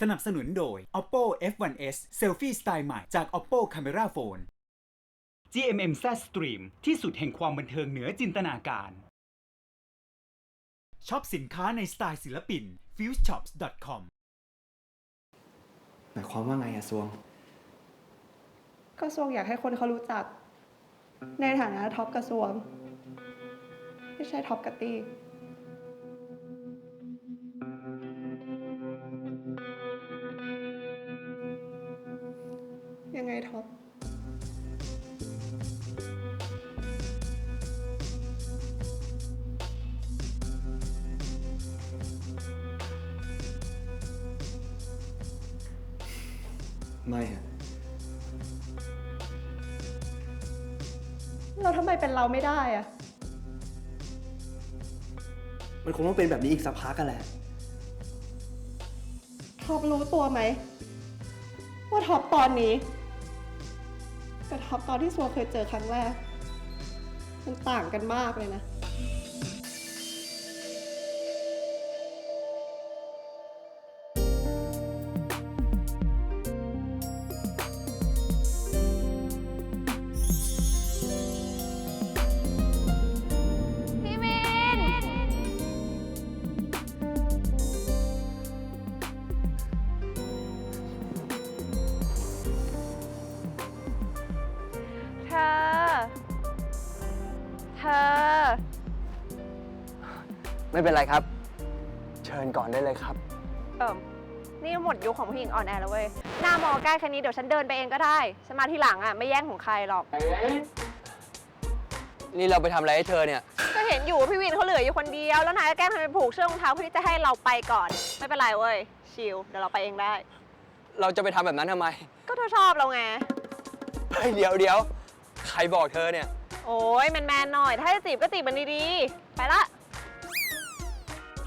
สนับสนุนโดย Oppo F1s Selfie สไตล์ใหม่จาก Oppo Camera Phone GMM Z Stream ที่สุดแห่งความบันเทิงเหนือจินตนาการช็อปสินค้าในสไตล์ศิลปิน fuseshops.com หมายความว่าไงอะซวงกระทรวงอยากให้คนเขารู้จัก ในฐานะท็อปกระทรวง ไม่ใช่ท็อปกะตี้ ไม่อะเราทำไมเป็นเราไม่ได้อะมันคงต้องเป็นแบบนี้อีกสักพักกันแหละ ท็อปรู้ตัวไหม ว่าท็อปตอนนี้กับท็อปตอนที่ซัวเคยเจอครั้งแรก มันต่างกันมากเลยนะ อ ไม่เป็นไรครับ เชิญก่อนได้เลยครับ เอิมนี่หมดยุคของผู้หญิงอ่อนแอแล้วเว้ย หน้ามอใกล้แค่นี้เดี๋ยวฉันเดินไปเองก็ได้ฉันมาทีหลังอะไม่แย่งของใครหรอก นี่เราไปทำอะไรให้เธอเนี่ย ก็เห็นอยู่ว่าพี่วินเขาเหลืออยู่คนเดียว แล้วนายก็แกล้งทำเป็นผูกเชือกรองเท้าเพื่อที่จะให้เราไปก่อน ไม่เป็นไรเว้ย ชิล เดี๋ยวเราไปเองได้ เราจะไปทำแบบนั้นทำไม ก็เธอชอบเราไง เฮ้ยเดี๋ยวเดี๋ยวใครบอกเธอเนี่ย โอ้ยแมนๆหน่อย ถ้าจะจีบก็จีบมันดีๆ ไปละ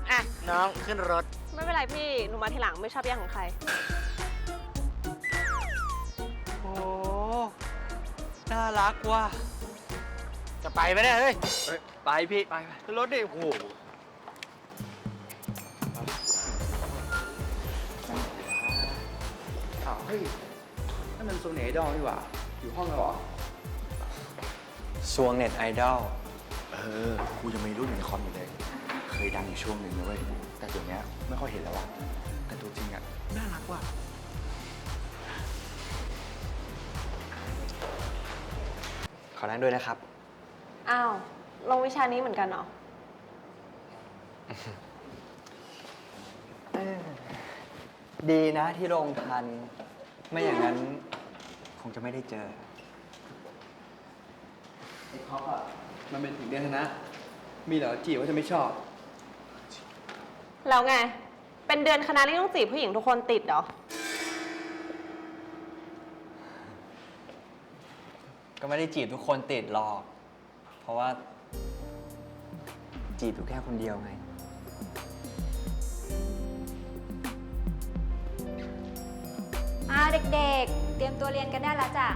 อะ น้องขึ้นรถ ไม่เป็นไรพี่ หนูมาทีหลังไม่ชอบแย่งของใคร โอ้ น่ารักว่ะ จะไปไหมเนี่ยเฮ้ย ไปพี่ ไปไปขึ้นรถดิ โอ้โหอ้าวเฮ้ยนั่นมันโซเนดอลนี่หว่า อยู่ห้องเราเหรอ ซวงเน็ตไอดอล เออ กูยังมีรูปอยู่ในคอมอยู่เลย เคยดังอยู่ช่วงหนึ่งนะเว้ย แต่เดี๋ยวนี้ไม่ค่อยเห็นแล้วว่ะแต่ตัวจริงอะน่ารักว่ะ ขอนั่งด้วยนะครับ อ้าวลงวิชานี้เหมือนกันเหรอ ดีนะที่ลงทัน ไม่อย่างนั้น คงจะไม่ได้เจอ ไอ้ท็อปอะ มันเป็นถึงเดือนคณะ มีเหรอจีบว่าจะไม่ชอบ แล้วไง เป็นเดือนคณะที่ต้องจีบผู้หญิงทุกคนติดเหรอ ก็ไม่ได้จีบทุกคนติดหรอก เพราะว่า จีบอยู่แค่คนเดียวไง อ่าเด็กๆ เตรียมตัวเรียนกันได้แล้วจ้ะ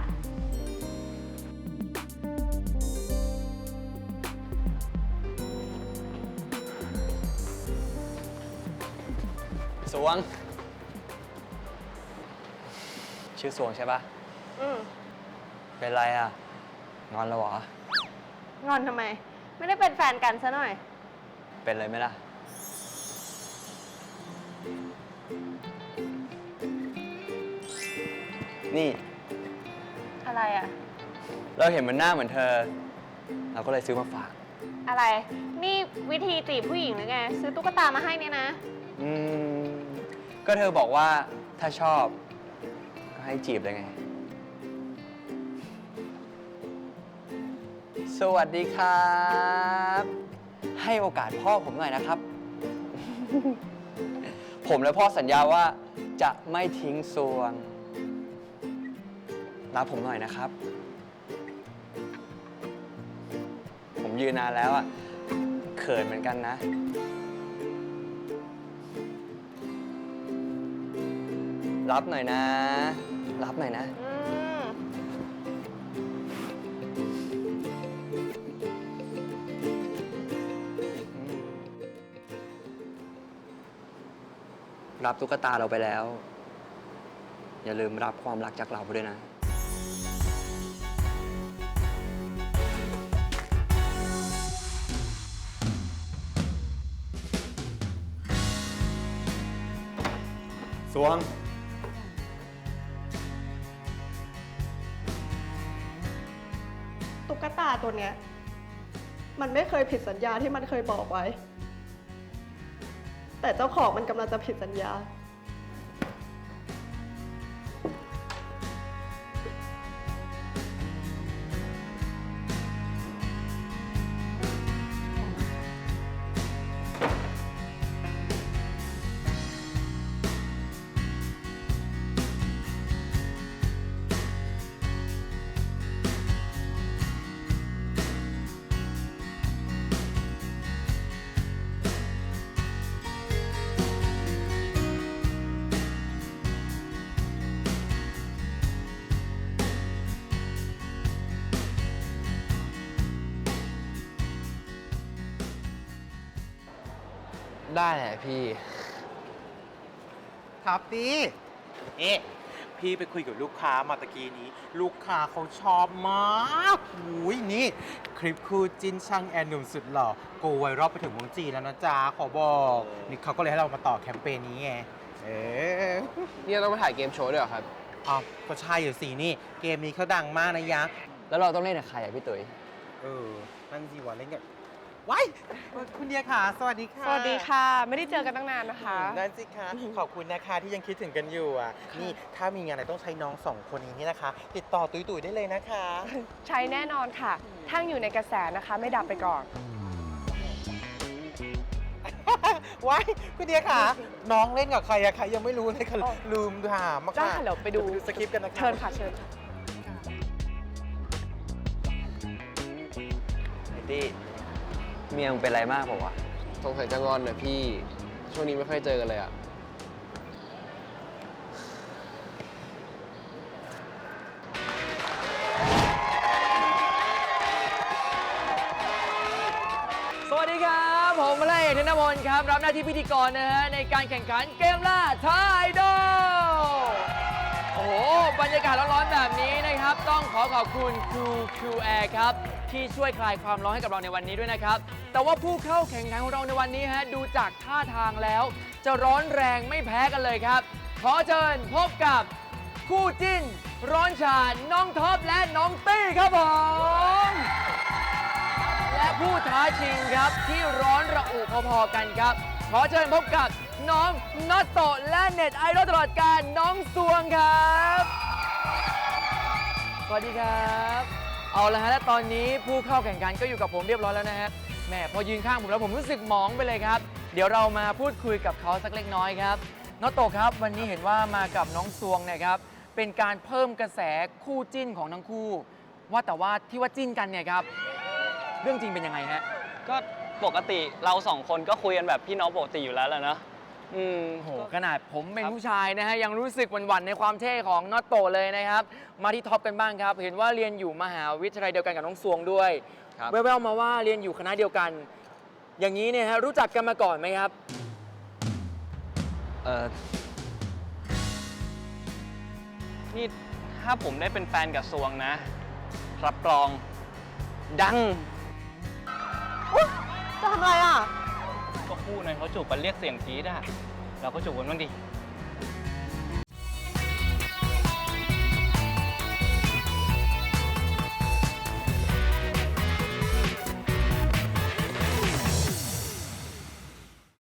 สวง ชื่อสวงใช่ปะอืมเป็นไรอะ งอนแล้วเหรอ งอนทำไม ไม่ได้เป็นแฟนกันซะหน่อย เป็นเลยไหมล่ะ นี่อะไรอะเราเห็นมันหน้าเหมือนเธอ เราก็เลยซื้อมาฝาก อะไร นี่วิธีจีบผู้หญิงหรือไง ซื้อตุ๊กตามาให้เนี่ยนะ อืม ก็เธอบอกว่าถ้าชอบ ก็ให้จีบเลยไง สวัสดีครับ ให้โอกาสพ่อผมหน่อยนะครับ ผมและพ่อสัญญาว่าจะไม่ทิ้งสวง รับผมหน่อยนะครับ ผมยืนนานแล้วอะเขินเหมือนกันนะ รับหน่อยนะ รับหน่อยนะ อืมรรับตุ๊กตาเราไปแล้ว อย่าลืมรับความรักจากเราด้วยนะ สวง ตัวเนี้ย มันไม่เคยผิดสัญญาที่มันเคยบอกไว้ แต่เจ้าของมันกำลังจะผิดสัญญา ได้แหละพี่ ครับพี่ เอ๊ะ พี่ไปคุยกับลูกค้ามาตะกี้นี้ ลูกค้าเขาชอบมากอุ้ยนี่ คลิปคู่จินช่างแอนหนุ่มสุดหล่อโกไวรัลไปถึงเมืองจีนแล้วนะจ๊ะขอบอก นี่เขาก็เลยให้เรามาต่อแคมเปญนี้ไง เออนี่เราต้องไปถ่ายเกมโชว์ด้วยเหรอครับอ้าวก็ใช่อยู่สินี่ เกมนี้เขาดังมากนะยะ แล้วเราต้องเล่นกับใครอะพี่ตุ๋ย เออนั่นสิวะเล่นกั นว้ายคุณเดียค่ะ สวัสดีค่ะสวัสดีค่ะ ไม่ได้เจอกันตั้งนานนะคะ นั่นสิคะ ขอบคุณนะคะที่ยังคิดถึงกันอยู่อะ นี่ถ้ามีงานอะไรต้องใช้น้องสองคนนี้นี่นะคะ ติดต่อตุยๆได้เลยนะคะ ใช้แน่นอนค่ะ ทั้งอยู่ในกระแสนะคะ ไม่ดับไปก่อนว้ายคุณเดียค่ะ น้องเล่นกับใครอะคะยังไม่รู้เลยค่ะอ๋อลืมถามอะได้ค่ะค่ะเดี๋ยวไปดูสคริปต์กันนะคะเชิญค่ะเชิญค่ะไอ้ตี้ เมียมึงเป็นไรมากเปล่าวะ สงสัยจะงอนนะพี่ ช่วงนี้ไม่ค่อยเจอกันเลยอะสวัสดีครับ ผมมาเลยเอกธนมนครับ รับหน้าที่พิธีกรนะฮะในการแข่งขันเกมล่าท้าไอดอล โอ้โห บรรยากาศร้อนๆแบบนี้นะครับ ต้องขอขอบคุณ Cool Cool Air ครับ ที่ช่วยคลายความร้อนให้กับเราในวันนี้ด้วยนะครับ แต่ว่าผู้เข้าแข่งขันของเราในวันนี้ฮะดูจากท่าทางแล้ว จะร้อนแรงไม่แพ้กันเลยครับ ขอเชิญพบกับคู่จิ้น ร้อนฉานน้องท็อปและน้องตี้ครับผมและผู้ท้าชิงครับที่ร้อนระอุพอๆกันครับ ขอเชิญพบกับน้องนัตโตและเน็ตไอดอลตลอดการน้องสวงครับ สวัสดีครับ เอาละฮะและตอนนี้ผู้เข้าแข่งขันก็อยู่กับผมเรียบร้อยแล้วนะฮะแหมพอยืนข้างผมแล้วผมรู้สึกหมองไปเลยครับ เดี๋ยวเรามาพูดคุยกับเขาสักเล็กน้อยครับน้องโตครับ วันนี้เห็นว่ามากับน้องสวงเนะครับ เป็นการเพิ่มกระแสคู่จิ้นของทั้งคู่ ว่าแต่ว่าที่ว่าจิ้นกันเนี่ยครับ เรื่องจริงเป็นยังไงฮะก็ปกติเราสองคนก็คุยกันแบบพี่น้องปกติอยู่แล้วแหละเนอะ อืมโอ้โหขนาดผมเป็นครับผู้ชายนะฮะยังรู้สึกหวั่นๆในความเท่ของน็อตโตเลยนะครับ มาที่ท็อปกันบ้างครับ เห็นว่าเรียนอยู่มหาวิทยาลัยเดียวกันกับน้องสวงด้วยครับ แววๆมาว่าเรียนอยู่คณะเดียวกัน อย่างนี้เนี่ยฮะรู้จักกันมาก่อนไหมครับ เออนี่ถ้าผมได้เป็นแฟนกับซวงนะ รับรอง ดัง จะทำอะไรอะก็ คู่หน่อยเขาจูบกันเรียกเสียงกรี๊ดอะเราก็จูบกันบ้างดิ